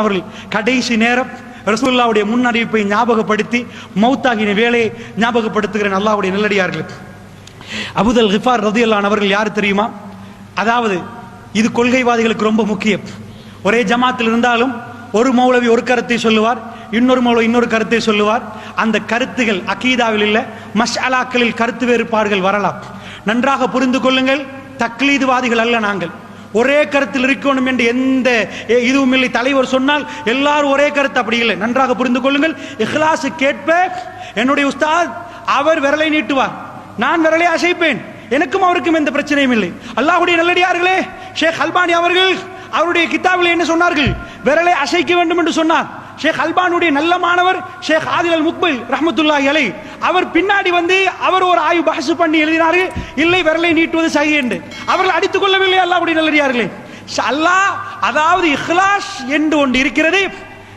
அவர்கள் கடைசி நேரம் ரசூல்லாவுடைய முன் அறிவிப்பை ஞாபகப்படுத்தி மௌத்தாகின வேலையை ஞாபகப்படுத்துகிறேன் அல்லாவுடைய நல்லடியார்கள். அபுதல் ஹிஃபார் ரதியல்லான் அவர்கள் யார் தெரியுமா? அதாவது இது கொள்கைவாதிகளுக்கு ரொம்ப முக்கியம். ஒரே ஜமாத்தில் இருந்தாலும் ஒரு மௌலவி ஒரு கருத்தை சொல்லுவார் இன்னொரு மௌலவி இன்னொரு கருத்தை சொல்லுவார். அந்த கருத்துகள் அகீதாவில் இல்ல மஷ்அலாக்களில் கருத்து வேறுபாடுகள் வரலாம். நன்றாக புரிந்து கொள்ளுங்கள் தக்லீதுவாதிகள் அல்ல நாங்கள். ஒரே கருத்தில் இருக்கணும் என்று எந்த இதுவும் இல்லை. தலைவர் சொன்னால் எல்லாரும் ஒரே கருத்து. அப்படி இல்லை. நன்றாக புரிந்து கொள்ளுங்கள். இஹ்லாசு கேட்ப என்னுடைய உஸ்தாத் அவர் விரலை நீட்டுவார். நான் விரலை அசைப்பேன். எனக்கும் அவருக்கும் எந்த பிரச்சனையும் இல்லை. அல்லாஹுடைய நல்லடியார்களே ஷேக் அல்பானி அவர்கள் அவருடைய கித்தாபில் என்ன சொன்னார்கள்? விரலை அசைக்க வேண்டும் என்று சொன்னார். ஷேக் அல்பானுடைய நல்ல மாணவர் ஷேக் ஆதில் அல் முக்பில் ரஹமத்துல்லா அலை. அவர் பின்னாடி வந்து அவர் ஒரு ஆய்வு பஹசு பண்ணி எழுதினார்கள் இல்லை விரலை நீட்டுவது சகி என்று. அவர்கள் அடித்துக் கொள்ளவில்லை அப்படி நல்லடியார்களே. அல்லாஹ் அதாவது இஹ்லாஸ் என்று ஒன்று இருக்கிறது.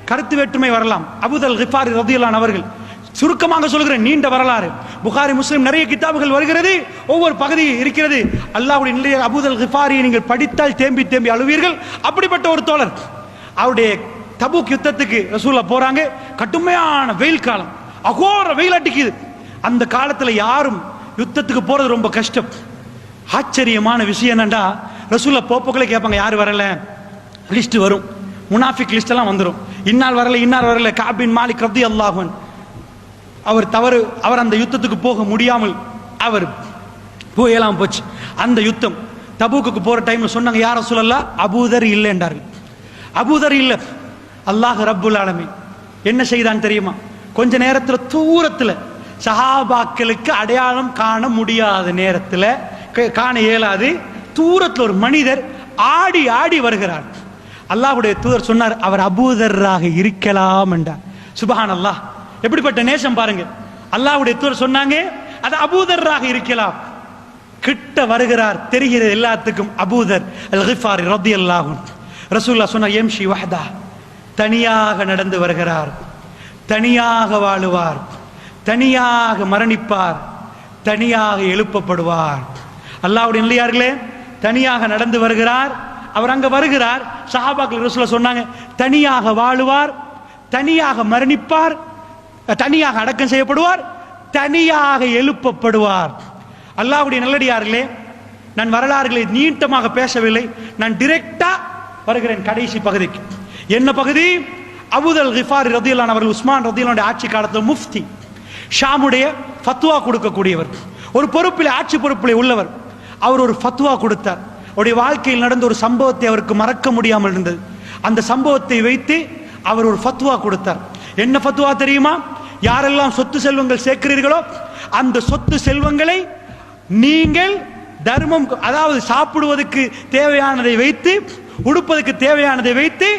கருத்து வேற்றுமை வரலாம். அபுதல் கிஃபாரி ரதியுல்லான் அவர்கள் சுருக்கமாக சொல்கிறேன் நீண்ட வரலாறு. புகாரி முஸ்லிம் நிறைய கிதாபுகள் வருகிறது. ஒவ்வொரு பகுதி இருக்கிறது. அல்லாவுடைய நிலைய அபுதல் கிஃபாரியை நீங்கள் படித்தால் தேம்பி தேம்பி அழுவீர்கள். அப்படிப்பட்ட ஒரு தோழர். அவருடைய தபுக் யுத்தத்துக்கு ரசூலா போறாங்க. கடுமையான வெயில் காலம். அகோர வெயில் அடிக்குது. அந்த காலத்துல யாரும் யுத்தத்துக்கு போறது ரொம்ப கஷ்டம். ஆச்சரியமான விஷயம் என்னண்டா? ரசூலா போப்போக்களே கேட்பாங்க யார் வரல? லிஸ்ட் வரும். முனாஃபிக் லிஸ்ட் எல்லாம் வந்துடும் இன்னால் வரல இன்னார் வரல. காபின் மாலிக் ரப்தி அல்லாஹன் அவர் தவறு அவர் அந்த யுத்தத்துக்கு போக முடியாமல் அவர் போயெல்லாம் போச்சு. அந்த யுத்தம் தபூக்கு போற டைம்ல சொன்னாங்க யார சொல்லல அபூதர் இல்லை என்றார்கள் அபூதர் இல்லை அல்லாஹ் ரப்புல் ஆலமீன். என்ன செய்தான் தெரியுமா? கொஞ்ச நேரத்தில் தூரத்தில் சஹாபாக்களுக்கு அடையாளம் காண முடியாத நேரத்தில் க- காண இயலாது தூரத்தில் ஒரு மனிதர் ஆடி ஆடி வருகிறார். அல்லாஹுடைய தூதர் சொன்னார் அவர் அபூதராக இருக்கலாம் என்றார். சுபஹான் அல்லாஹ் எப்படிப்பட்ட நேசம் பாருங்க. அல்லாஹுடைய தூதர் சொன்னாங்க அது அபூதராக இருக்கலாம். கிட்ட வருகிறார் தெரிகிறது எல்லாத்துக்கும் அபூதர் அல் கிஃபாரி ரத்தி அல்லாஹும் ரசூல்லா சொன்னார் எம்ஷி வஹதா. தனியாக நடந்து வருகிறார். தனியாக வாழுவார். தனியாக மரணிப்பார். தனியாக எழுப்பப்படுவார். அல்லாவுடைய இல்லையார்களே தனியாக நடந்து வருகிறார். அவர் அங்க வருகிறார். சஹாபாக்கள் ரசூலா சொன்னாங்க தனியாக வாழுவார் தனியாக மரணிப்பார் தனியாக அடக்கம் செய்யப்படுவார் தனியாக எழுப்பப்படுவார். அல்லாவுடைய நல்லடியார்களே நான் வரலாறுகளை நீட்டமாக பேசவில்லை. நான் டிரெக்டா வருகிறேன் கடைசி பகுதிக்கு. என்ன பகுதி? அபுதல் கிஃபார் ரதியல்லான் அவர்கள் உஸ்மான் ரதியல்லானுடைய ஆட்சி காலத்தில் முஃப்தி ஷாமுடைய ஃபத்வா கொடுக்கக்கூடியவர். ஒரு பொறுப்பில் ஆட்சி பொறுப்பில் உள்ளவர். அவர் ஒரு ஃபத்வா கொடுத்தார். அவருடைய வாழ்க்கையில் நடந்த ஒரு சம்பவத்தை அவருக்கு மறக்க முடியாமல் இருந்தது. அந்த சம்பவத்தை வைத்து அவர் ஒரு ஃபத்வா கொடுத்தார். என்ன ஃபத்வா தெரியுமா? யாரெல்லாம் சொத்து செல்வங்கள் சேர்க்கிறீர்களோ அந்த சொத்து செல்வங்களை நீங்கள் தர்மம் அதாவது சாப்பிடுவதற்கு தேவையானதை வைத்து உடுப்பதற்கு தேவையானதை வைத்து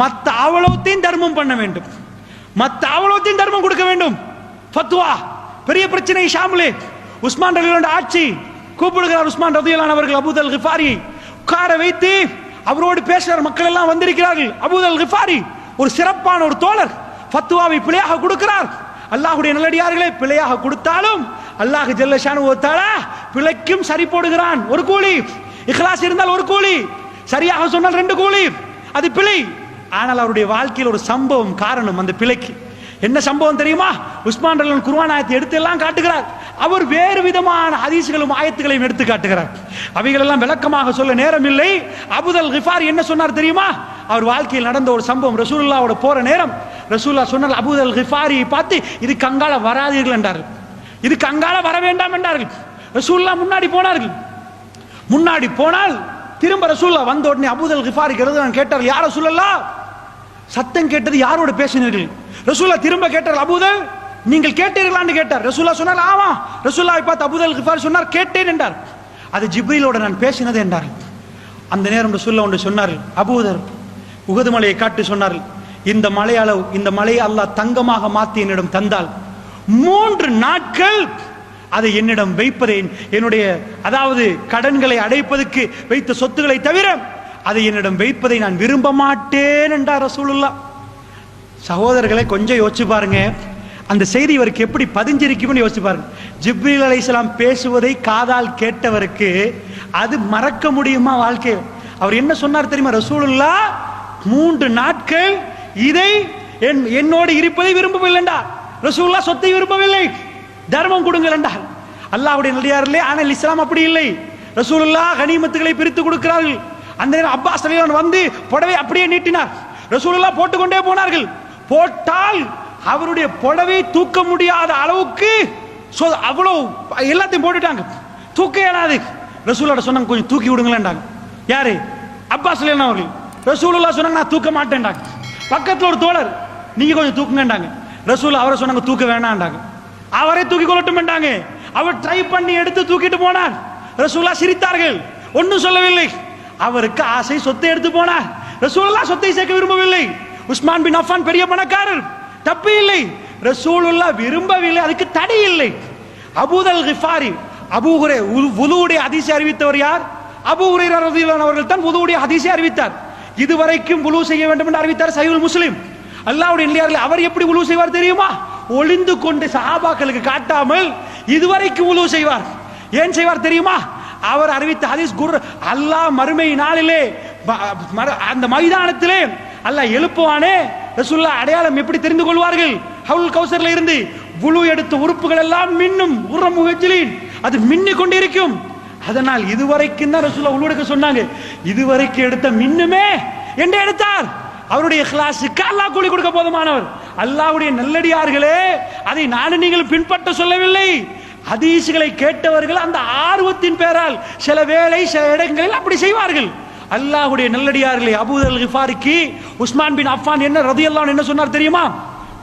மற்ற அவ்வளவுத்தையும் தர்மம் பண்ண வேண்டும். மற்ற அவ்வளவுத்தையும் தர்மம் கொடுக்க வேண்டும். ஃபத்வா பெரிய பிரச்சனை ஷாமுலே. உஸ்மான் ரவியோட ஆட்சி கூப்பிடுகிறார் உஸ்மான் ரதியலான் அவர்கள் அபூதல் கிஃபாரி. உட்கார வைத்து அவரோடு பேசுகிற மக்கள் எல்லாம் வந்திருக்கிறார்கள். அபூதல் கிஃபாரி ஒரு சிறப்பான ஒரு தோழர். ஃபத்துவாவை பிழையாக கொடுக்கிறார். அல்லாஹுடைய நல்லடியார்களே பிழையாக கொடுத்தாலும் அல்லாஹ் ஜல்ல ஒருத்தாளா பிழைக்கும் சரி போடுகிறான். ஒரு கூலி. இக்லாஸ் இருந்தால் ஒரு கூலி. சரியாக சொன்னால் ரெண்டு கூலி. அது பிழை. ஆனால் அவருடைய வாழ்க்கையில் ஒரு சம்பவம் காரணம் அந்த பிழைக்கு. என்ன சம்பவம் தெரியுமா? உஸ்மான் ரலன் குர்ஆன் ஆயத்தை எடுத்து எல்லாம் காட்டுகிறார். அவர் வேறு விதமான அதிசுகளும் ஆயத்துகளையும் எடுத்து காட்டுகிறார். அவைகளெல்லாம் விளக்கமாக சொல்ல நேரம் இல்லை அபுதல் கிஃபார் என்ன சொன்னார் தெரியுமா? அவர் வாழ்க்கையில் நடந்த ஒரு சம்பவம். ரசூல்லாவோட போற நேரம் ரசூல்லா சொன்னால் அபுதல் கிஃபாரியை பார்த்து இது கங்கால வராதீர்கள் என்றார்கள். இது கங்கால வர வேண்டாம் என்றார்கள். ரசூல்லா முன்னாடி போனார்கள். முன்னாடி போனால் திரும்ப ரசூல்லா வந்த உடனே அபுதல் கிஃபாரி நான் கேட்டார் யார சொல்லலாம் சத்தம் கேட்டது யாரோட பேசினீர்கள்? ரசூலா திரும்ப கேட்டார் அபுதல் நீங்கள் கேட்டீர்களான்னு கேட்டார். ரசூலா சொன்னார் ஆமா. ரசூலா பார்த்து அபுதல் கிஃபாரி சொன்னார் கேட்டேன் என்றார். அது ஜிப்ரிலோட நான் பேசினது என்றார் அந்த நேரம் ரசூல்லா ஒன்று சொன்னார்கள் அபூதர் உகது மலையை காட்டி சொன்னார்கள். இந்த மலையளவு இந்த மலையை அல்லாஹ் தங்கமாக மாற்றி என்னிடம் தந்தால் மூன்று நாட்கள் அதை என்னிடம் வைப்பதை என்னுடைய அதாவது கடன்களை அடைப்பதற்கு வைத்த சொத்துக்களை தவிர அதை என்னிடம் வைப்பதை நான் விரும்ப மாட்டேன் என்றார் ரசூலுல்லா. சகோதரர்களை கொஞ்சம் யோசிச்சு பாருங்க. அந்த செய்தி இவருக்கு எப்படி பதிஞ்சிருக்கும்னு யோசிச்சு பாருங்க. ஜிப்ரீல் இஸ்லாம் பேசுவதை காதால் கேட்டவருக்கு அது மறக்க முடியுமா வாழ்க்கை அவர் என்ன சொன்னார் தெரியுமா? ரசூலுல்லா மூன்று நாட்கள் இதை என் என்னோடு இருப்பதை விரும்பவில்லைண்டா. ரசூல்லா சொத்தை விரும்பவில்லை. தர்மம் கொடுங்கள் என்றார் அல்லாஹ்வுடைய நல்லியாரிலே ஆனால் இஸ்லாம் அப்படி இல்லை. ரசூலுல்லா கனிமத்துகளை பிரித்து கொடுக்கிறார்கள். அந்த நேரம் அப்பாஸ் ரலியல்லாஹு வந்து புடவை அப்படியே நீட்டினார். ரசூலுல்லா போட்டுக்கொண்டே போனார்கள். போட்டால் அவருடைய புடவை தூக்க முடியாத அளவுக்கு சொ- அவ்வளவு எல்லாத்தையும் போட்டுட்டாங்க. தூக்க இயலாது. ரசூலோட சொன்னாங்க கொஞ்சம் தூக்கி விடுங்களேன்டாங்க யாரு? அப்பாஸ் ரலியல்லாஹு அவர்கள். ரசூலுல்லா சொன்னாங்க நான் தூக்க மாட்டேன்டாங்க பக்கத்துல ஒரு தோழர் நீங்க கொஞ்சம் தூக்குங்கண்டாங்க ரசூல் அவரை சொன்னாங்க தூக்க வேணாண்டாங்க அவரே தூக்கி கொள்ளட்டும்ண்டாங்க அவர் ட்ரை பண்ணி எடுத்து தூக்கிட்டு போனார். ரசூலா சிரித்தார்கள். ஒன்றும் சொல்லவில்லை. அவருக்கு ஆசை சொத்தை எடுத்து போனார் ரசூலுல்லா சொத்தை சேர்க்க விரும்பவில்லை. உஸ்மான் பின் அஃபான் பெரிய பணக்காரர். தப்பு இல்லை. ரசூலுல்லா விரும்பவில்லை. அதுக்கு தடை இல்லை. அபூதல் கிஃபாரி அபூஹுரே வுதுவுடைய ஹதீஸை அறிவித்தவர் யார்? அபூஹுரே ஹுரைரா அவர்கள் தான் வுதுவுடைய அதிசய அறிவித்தார். இதுவரைக்கும் வுலு செய்ய வேண்டும் என்று அறிவித்தார் சைவுல் முஸ்லிம். அல்லாவுடைய இல்லையார்கள் அவர் எப்படி உழு செய்வார் தெரியுமா? ஒளிந்து கொண்டு சஹாபாக்களுக்கு காட்டாமல் இதுவரைக்கும் உழு செய்வார். ஏன் செய்வார் தெரியுமா? அவர் அறிவித்த ஹதீஸ் குர் அல்லாஹ் மறுமை நாளிலே அந்த மைதானத்திலே அல்லாஹ் எழுப்புவானே. ரசுல்லா அடையாளம் எப்படி தெரிந்து கொள்வார்கள்? ஹவுல் கௌசர்ல இருந்து புழு எடுத்த உறுப்புகள் எல்லாம் மின்னும் உரம் முகஜிலின். அது மின்னிக் கொண்டிருக்கும். அதனால் இதுவரைக்கும் தான் ரசூல்லா உள்வெடுக்க சொன்னாங்க. இதுவரைக்கும் எடுத்த மின்னுமே என்று எடுத்தார். அவருடைய கிளாஸுக்கு அல்லாஹ் கூலி கொடுக்க போதுமானவர். அல்லாவுடைய நல்லடியார்களே அதை நானும் நீங்கள் பின்பற்ற சொல்லவில்லை. ஹதீசுகளை கேட்டவர்கள் அந்த ஆர்வத்தின் பேரால் சில வேளை சில இடங்களில் அப்படி செய்வார்கள். அல்லாஹுடைய நல்லடியார்களே அபூதல் கிஃபாரிக்கு உஸ்மான் பின் அஃபான் என்ன ரதியல்லாஹு என்ன சொன்னார் தெரியுமா?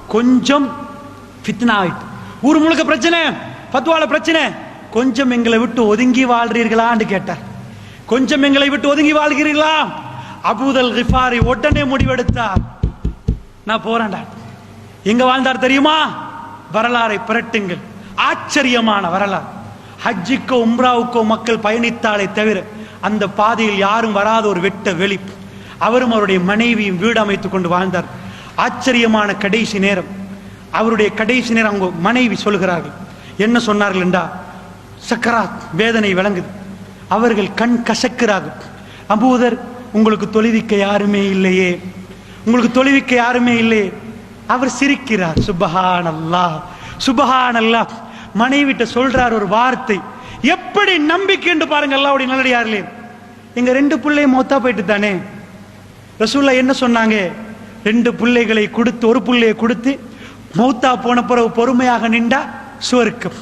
கொஞ்சம் ஃபித்னா ஆயிட்டு. ஊர் முழுக்க பிரச்சனை பத்துவால பிரச்சனை. கொஞ்சம் எங்களை விட்டு ஒதுங்கி வாழ்றீர்களான்னு கேட்டார். கொஞ்சம் எங்களை விட்டு ஒதுங்கி வாழ்கிறீர்களா? அபூதல் கிஃபாரி உடனே முடிவெடுத்தார். நான் போறேன்டா. எங்க வாழ்ந்தார் தெரியுமா? வரலாறை புரட்டுங்கள். ஆச்சரியமான வரலாறு. ஹஜ்ஜிக்கோ உம்ராவுக்கோ மக்கள் பயணித்தாலே தவிர அந்த பாதையில் யாரும் வராத ஒரு வெட்ட வெளி அவரும் அவருடைய மனைவியும் வீடு அமைத்துக் கொண்டு வாழ்ந்தார். ஆச்சரியமான கடைசி நேரம். அவருடைய கடைசி நேரம் அவங்க மனைவி சொல்கிறார்கள். என்ன சொன்னார்கள் என்றா சக்கராத் வேதனை விளங்குது. அவர்கள் கண் கசக்கிறார்கள். அபூதர் உங்களுக்கு தொழுவிக்க யாருமே இல்லையே. உங்களுக்கு தொழுவிக்க யாருமே இல்லையே. அவர் சிரிக்கிறார். சுபஹான் அல்லாஹ் சுபஹான் அல்லாஹ் மனைவிட்ட சொல்றார் ஒரு வார்த்தை. எப்படி நம்பிக்கை என்று பாருங்க அல்லாவுடைய நல்லடியார்களே. எங்க ரெண்டு பிள்ளையும் மொத்தா போயிட்டு தானே ரசூல்லா என்ன சொன்னாங்க? ரெண்டு பிள்ளைகளை கொடுத்து ஒரு பிள்ளையை கொடுத்து மௌத்தா போன பிறகு பொறுமையாக நின்றா சுவர்க்கம்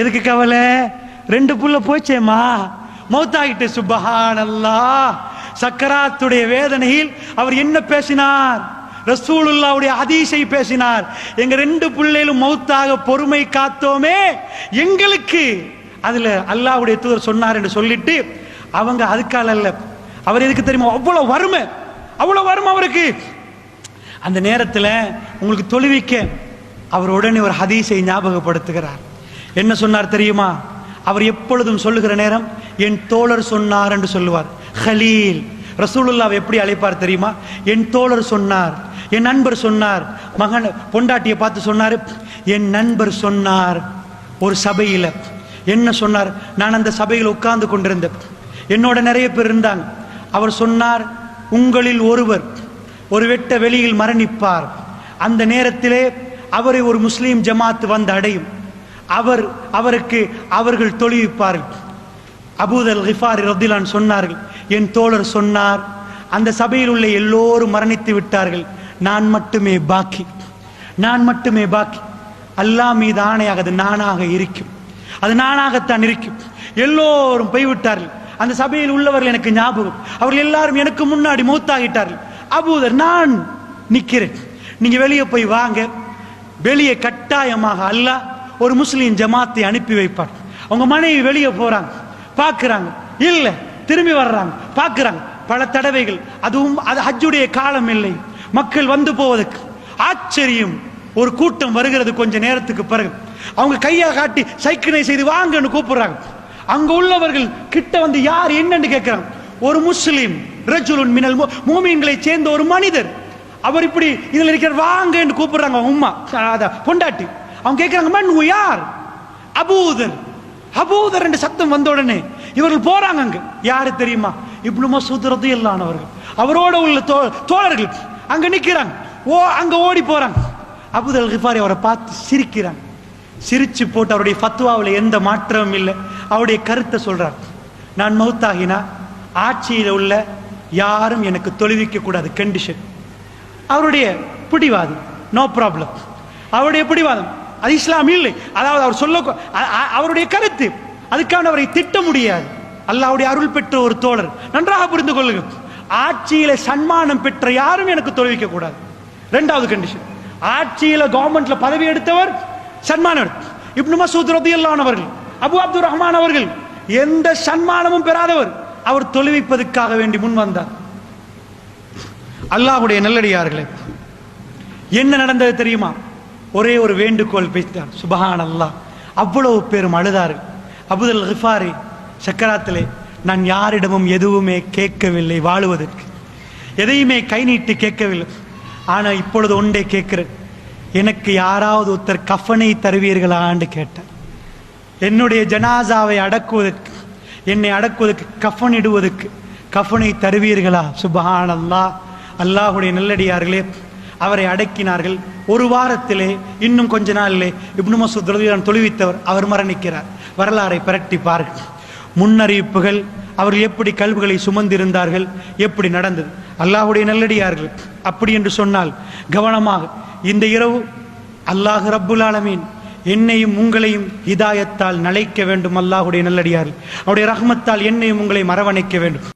எதுக்கு கவலை? ரெண்டு புள்ள போச்சேம்மா. மௌத்தாகிட்டு சுபஹான் அல்லா சக்கராத்துடைய வேதனையில் அவர் என்ன பேசினார்? ரசூலுல்லாவுடைய ஹதீஸை பேசினார். எங்க ரெண்டு பிள்ளைகளும் மௌத்தாக பொறுமை காத்தோமே எங்களுக்கு அதுல அல்லாஹ்வுடைய தூதர் சொன்னார் என்று சொல்லிட்டு அவங்க அதுக்கால அல்ல அவர் எதுக்கு தெரியுமா? அவ்வளவு வறுமை. அவ்வளவு வறுமை அவருக்கு. அந்த நேரத்தில் உங்களுக்கு தொழுவிக்க அவர் உடனே ஒரு ஹதீஸை ஞாபகப்படுத்துகிறார். என்ன சொன்னார் தெரியுமா? அவர் எப்பொழுதும் சொல்லுகிற நேரம் என் தோழர் சொன்னார் என்று சொல்லுவார். ஹலீல். ரசூலுல்லாவை எப்படி அழைப்பார் தெரியுமா? என் தோழர் சொன்னார் என் நண்பர் சொன்னார் மகன் பொண்டாட்டியை பார்த்து சொன்னார் என் நண்பர் சொன்னார் ஒரு சபையில். என்ன சொன்னார்? நான் அந்த சபையில் உட்கார்ந்து கொண்டிருந்தேன். என்னோட நிறைய பேர் இருந்தாங்க. அவர் சொன்னார் உங்களில் ஒருவர் ஒரு வெட்ட வெளியில் மரணிப்பார். அந்த நேரத்திலே அவரை ஒரு முஸ்லீம் ஜமாத்து வந்து அடையும். அவர் அவருக்கு அவர்கள் தொழுவிப்பார்கள். அபூதல் ஹிஃபார் ரத்திலான் சொன்னார்கள் என் தோழர் சொன்னார் அந்த சபையில் உள்ள எல்லோரும் மரணித்து விட்டார்கள். நான் மட்டுமே பாக்கி. நான் மட்டுமே பாக்கி. அல்லாஹ் மீது ஆணையாக அது நானாக இருக்கும். அது நானாகத்தான் இருக்கும். எல்லோரும் போய்விட்டார்கள். அந்த சபையில் உள்ளவர்கள் எனக்கு ஞாபகம். அவர்கள் எல்லாரும் எனக்கு முன்னாடி மூத்தாகிட்டார்கள். அபூதர் நான் நிற்கிறேன் நீங்க வெளியே போய் வாங்க. வெளியே கட்டாயமாக அல்லாஹ் ஒரு முஸ்லீம் ஜமாத்தை அனுப்பி வைப்பார். அவங்க மனைவி வெளியே போறாங்க. பார்க்குறாங்க இல்ல திரும்பி வர்றாங்க. பார்க்குறாங்க பல தடவைகள். அதுவும் அது ஹஜ்ஜுடைய காலம் இல்லை. மக்கள் வந்து போவதற்கு ஆச்சரியம். ஒரு கூட்டம் வருகிறது கொஞ்ச நேரத்துக்கு பிறகு. அவங்க கையை காட்டி சைக்கிளை செய்து வாங்கன்னு கூப்பிடுறாங்க. அங்க உள்ளவர்கள் கிட்ட வந்து யார் என்னன்னு கேட்கிறாங்க. ஒரு முஸ்லிம் ரஜுலுன் மினல் மு- மூமின்களை சேர்ந்த ஒரு மனிதர். அவர் இப்படி இதுல இருக்கிற வாங்கன்னு கூப்பிடுறாங்க. உம்மா அத பொண்டாட்டி. அவங்க கேட்கிறாங்க மண் யார்? அபூதர். அபூதர் என்று சத்தம் வந்த உடனே இவர்கள் போறாங்க அங்க. யாரு தெரியுமா? இப்னு மசூத் அவர்கள் அவரோட உள்ள தோ தோழர்கள். அங்க நிக்கிறாங்க. ஓ அங்க ஓடி போறாங்க. அபுதல் கிஃபாரி அவரை பார்த்து சிரிக்கிறாங்க. சிரிச்சு போட்டு அவருடைய ஃபத்வாவில் எந்த மாற்றமும் இல்லை. அவருடைய கருத்தை சொல்றார். நான் மௌத்தாகினா ஆட்சியில் உள்ள யாரும் எனக்கு தொழுவிக்க கூடாது. கண்டிஷன் அவருடைய பிடிவாதம். நோ ப்ராப்ளம் அவருடைய பிடிவாதம். அது இஸ்லாம் இல்லை. அதாவது அவர் சொல்ல அவருடைய கருத்து. அதுக்கான அவரை திட்ட முடியாது. அல்லாவுடைய அருள் பெற்ற ஒரு தோழர். நன்றாக புரிந்து கொள்ளுங்கள். ஆட்சியில சன்மானம் பெற்ற யாரும் எனக்கு தொழுவிக்க கூடாது. ரெண்டாவது கண்டிஷன் ஆட்சியில கவர்மெண்ட்ல பதவி எடுத்தவர் சன்மானம் இப்னு மசூத் ரதியல்லான் அவர்கள் அபு அப்துல் ரஹ்மான் அவர்கள் எந்த சன்மானமும் பெறாதவர் அவர் தொழுவிப்பதற்காக வேண்டி முன் வந்தார். அல்லாஹ்வுடைய நல்லடியார்களே என்ன நடந்தது தெரியுமா? ஒரே ஒரு வேண்டுகோள் பேசினார் சுபஹான் அல்லாஹ் அவ்வளவு பேரும் அழுதார்கள். அபுதல் ஹிஃபாரி சக்கராத்திலே நான் யாரிடமும் எதுவுமே கேட்கவில்லை வாழுவதற்கு. எதையுமே கை நீட்டி கேட்கவில்லை. ஆனால் இப்பொழுது ஒன்றே கேட்கிறேன். எனக்கு யாராவது ஒருத்தர் கஃபனை தருவீர்களான்னு கேட்டேன் என்னுடைய ஜனாசாவை அடக்குவதற்கு என்னை அடக்குவதற்கு கஃபன் இடுவதற்கு கஃபனை தருவீர்களா? சுபஹான் அல்லாஹ் அல்லாஹுடைய நல்லடியார்களே அவரை அடக்கினார்கள். ஒரு வாரத்திலே இன்னும் கொஞ்ச நாளிலே இப்னு மசூத் தொழுவித்தவர் அவர் மரணிக்கிறார். வரலாறை பிரட்டி பாருங்கள். முன்னறிவிப்புகள். அவர்கள் எப்படி கல்விகளை சுமந்திருந்தார்கள் எப்படி நடந்தது? அல்லாஹுடைய நல்லடியார்கள் அப்படி என்று சொன்னால் கவனமாக இந்த இரவு அல்லாஹ் ரப்புல் ஆலமீன் என்னையும் உங்களையும் இதாயத்தால் நலைக்க வேண்டும் அல்லாஹுடைய நல்லடியார்கள். அவருடைய ரஹ்மத்தால் என்னையும் உங்களை மரவணைக்க வேண்டும்.